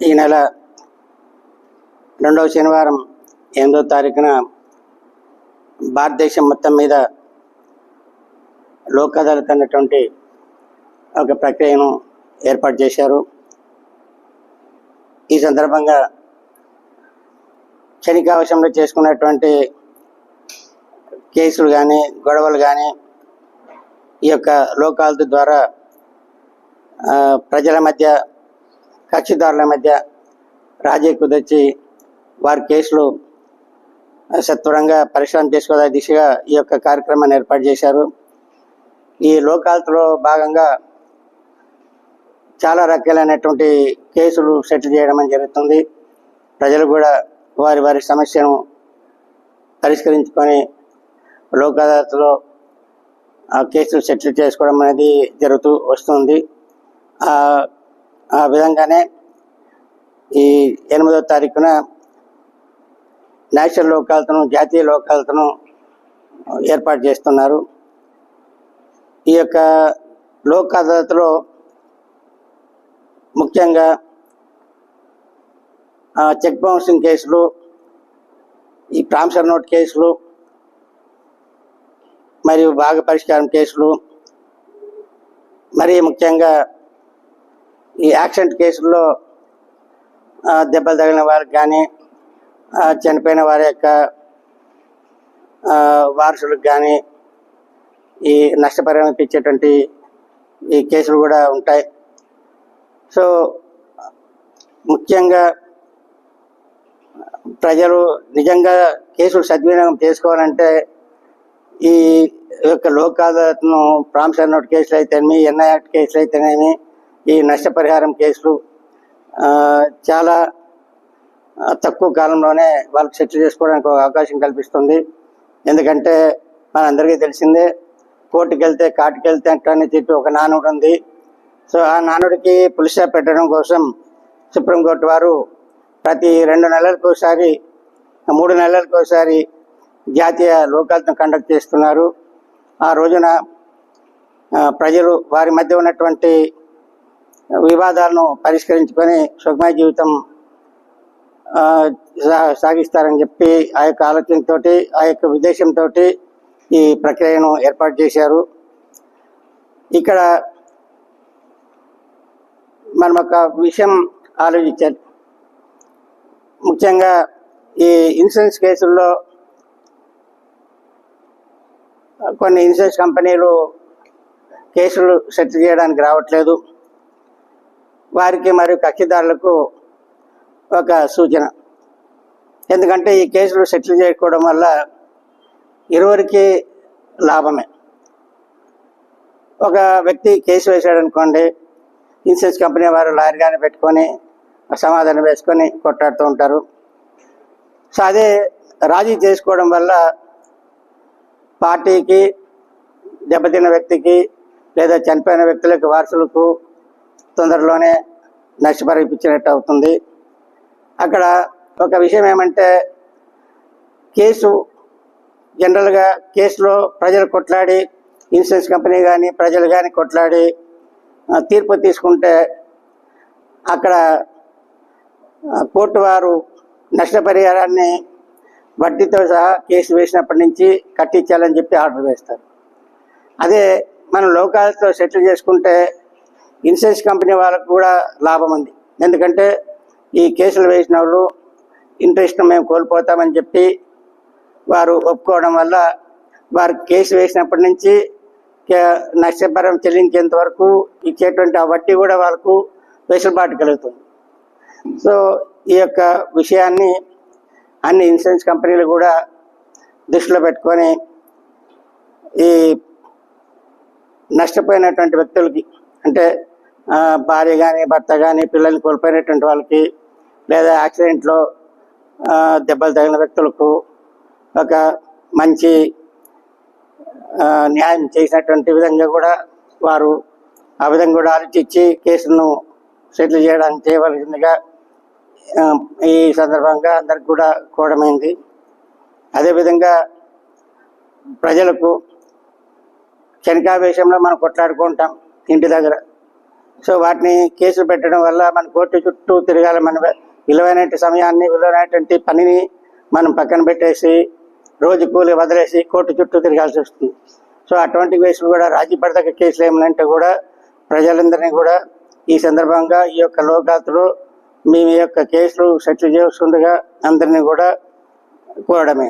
ఈ నెల రెండవ శనివారం ఎనిమిదో తారీఖున భారతదేశం మొత్తం మీద లోక్ అదాలత్ అన్నటువంటి ఒక ప్రక్రియను ఏర్పాటు చేశారు. ఈ సందర్భంగా క్షణికావశంలో చేసుకున్నటువంటి కేసులు కానీ గొడవలు కానీ ఈ యొక్క లోక్ ద్వారా ప్రజల మధ్య కక్షిదారుల మధ్య రాజీ కుదర్చి వారి కేసులు సత్వరంగా పరిశ్రమ చేసుకోవడా దిశగా ఈ యొక్క కార్యక్రమాన్ని ఏర్పాటు చేశారు. ఈ లోకాలతలో భాగంగా చాలా రకాలైనటువంటి కేసులు సెటిల్ చేయడం అని జరుగుతుంది. ప్రజలు కూడా వారి వారి సమస్యను పరిష్కరించుకొని లోక్ అదాలత్లో ఆ కేసులు సెటిల్ చేసుకోవడం అనేది జరుగుతూ వస్తుంది. ఆ విధంగానే ఈ ఎనిమిదో తారీఖున నేషనల్ లోకాలతను జాతీయ లోకాలతను ఏర్పాటు చేస్తున్నారు. ఈ యొక్క లోక్ అదాలత్లో ముఖ్యంగా చెక్ బౌన్సింగ్ కేసులు ఈ ట్రాన్స్ఫర్ నోట్ కేసులు మరియు భాగ పరిష్కారం కేసులు మరి ముఖ్యంగా ఈ యాక్సిడెంట్ కేసుల్లో దెబ్బలు తగిలిన వారికి కానీ చనిపోయిన వారి యొక్క వారసులకు కానీ ఈ నష్టపరిహారం ఇచ్చేటువంటి ఈ కేసులు కూడా ఉంటాయి. సో ముఖ్యంగా ప్రజలు నిజంగా కేసులు సద్వినియోగం చేసుకోవాలంటే ఈ యొక్క లోక్ అదాలత్ను ప్రాంశాల నోట్ కేసులు అయితేనేమి ఎన్ఐ యాక్ట్ కేసులు అయితేనేమి ఈ నష్టపరిహారం కేసులు చాలా తక్కువ కాలంలోనే వాళ్ళకి సెటిల్ చేసుకోవడానికి ఒక అవకాశం కల్పిస్తుంది. ఎందుకంటే మనందరికీ తెలిసిందే కోర్టుకి వెళ్తే కాటుకి వెళ్తే అని చెప్పి ఒక నానుడు ఉంది. సో ఆ నానుడికి పులిసా పెట్టడం కోసం సుప్రీంకోర్టు వారు ప్రతి రెండు నెలలకు ఒకసారి మూడు నెలలకు ఒకసారి జాతీయ లోకాలను కండక్ట్ చేస్తున్నారు. ఆ రోజున ప్రజలు వారి మధ్య ఉన్నటువంటి వివాదాలను పరిష్కరించుకొని సుఖమయ జీవితం సా- సాగిస్తారని చెప్పి ఆ యొక్క ఆలోచనతో ఆ యొక్క ఉద్దేశంతో ఈ ప్రక్రియను ఏర్పాటు చేశారు. ఇక్కడ మనం ఒక విషయం ఆలోచించాలి. ముఖ్యంగా ఈ ఇన్సూరెన్స్ కేసుల్లో కొన్ని ఇన్సూరెన్స్ కంపెనీలు కేసులు సెటిల్ చేయడానికి రావట్లేదు. వారికి మరియు కక్షిదారులకు ఒక సూచన. ఎందుకంటే ఈ కేసులు సెటిల్ చేసుకోవడం వల్ల ఇరువురికి లాభమే. ఒక వ్యక్తి కేసు వేశాడు అనుకోండి ఇన్సూరెన్స్ కంపెనీ వారు లాయర్ పెట్టుకొని సమాధానం వేసుకొని కొట్లాడుతూ ఉంటారు. సో అదే రాజీ చేసుకోవడం వల్ల పార్టీకి దెబ్బతిన్న వ్యక్తికి లేదా చనిపోయిన వ్యక్తులకు వారసులకు తొందరలోనే నష్టపరిపించినట్టు అవుతుంది. అక్కడ ఒక విషయం ఏమంటే కేసు జనరల్గా కేసులో ప్రజలు కొట్లాడి ఇన్సూరెన్స్ కంపెనీ కానీ ప్రజలు కానీ కొట్లాడి తీర్పు తీసుకుంటే అక్కడ కోర్టు వారు నష్టపరిహారాన్ని వడ్డీతో సహా కేసు వేసినప్పటి నుంచి కట్టించాలని చెప్పి ఆర్డర్ వేస్తారు. అదే మనం లోకాలతో సెటిల్ చేసుకుంటే ఇన్సూరెన్స్ కంపెనీ వాళ్ళకు కూడా లాభం ఉంది. ఎందుకంటే ఈ కేసులు వేసిన వాళ్ళు ఇంట్రెస్ట్ మేము కోల్పోతామని చెప్పి వారు ఒప్పుకోవడం వల్ల వారు కేసు వేసినప్పటి నుంచి నష్టపరం చెల్లించేంత వరకు ఇచ్చేటువంటి ఆ వడ్డీ కూడా వాళ్ళకు వెసులుబాటు కలుగుతుంది. సో ఈ యొక్క విషయాన్ని అన్ని ఇన్సూరెన్స్ కంపెనీలు కూడా దృష్టిలో పెట్టుకొని ఈ నష్టపోయినటువంటి వ్యక్తులకి అంటే భార్య కానీ భర్త కానీ పిల్లల్ని కోల్పోయినటువంటి వాళ్ళకి లేదా యాక్సిడెంట్లో దెబ్బలు తగిన వ్యక్తులకు ఒక మంచి న్యాయం చేసినటువంటి విధంగా కూడా వారు ఆ విధంగా కూడా ఆలోచించి కేసును సెటిల్ చేయడానికి చేయవలసిందిగా ఈ సందర్భంగా అందరికి కూడా కూడమైంది. అదేవిధంగా ప్రజలకు శనికావేశంలో మనం కొట్లాడుకుంటాం ఇంటి దగ్గర. సో వాటిని కేసులు పెట్టడం వల్ల మన కోర్టు చుట్టూ తిరగాలి. మన విలువైన సమయాన్ని విలువైనటువంటి పనిని మనం పక్కన పెట్టేసి రోజు కూలి వదిలేసి కోర్టు చుట్టూ తిరగాల్సి వస్తుంది. సో అటువంటి కేసులు కూడా రాజీ పడదగ్గ కేసులు ఏమంటే కూడా ప్రజలందరినీ కూడా ఈ సందర్భంగా ఈ యొక్క లోకాతులు మీ యొక్క కేసులు సెటిల్ చేస్తుండగా అందరినీ కూడా కోరడమే.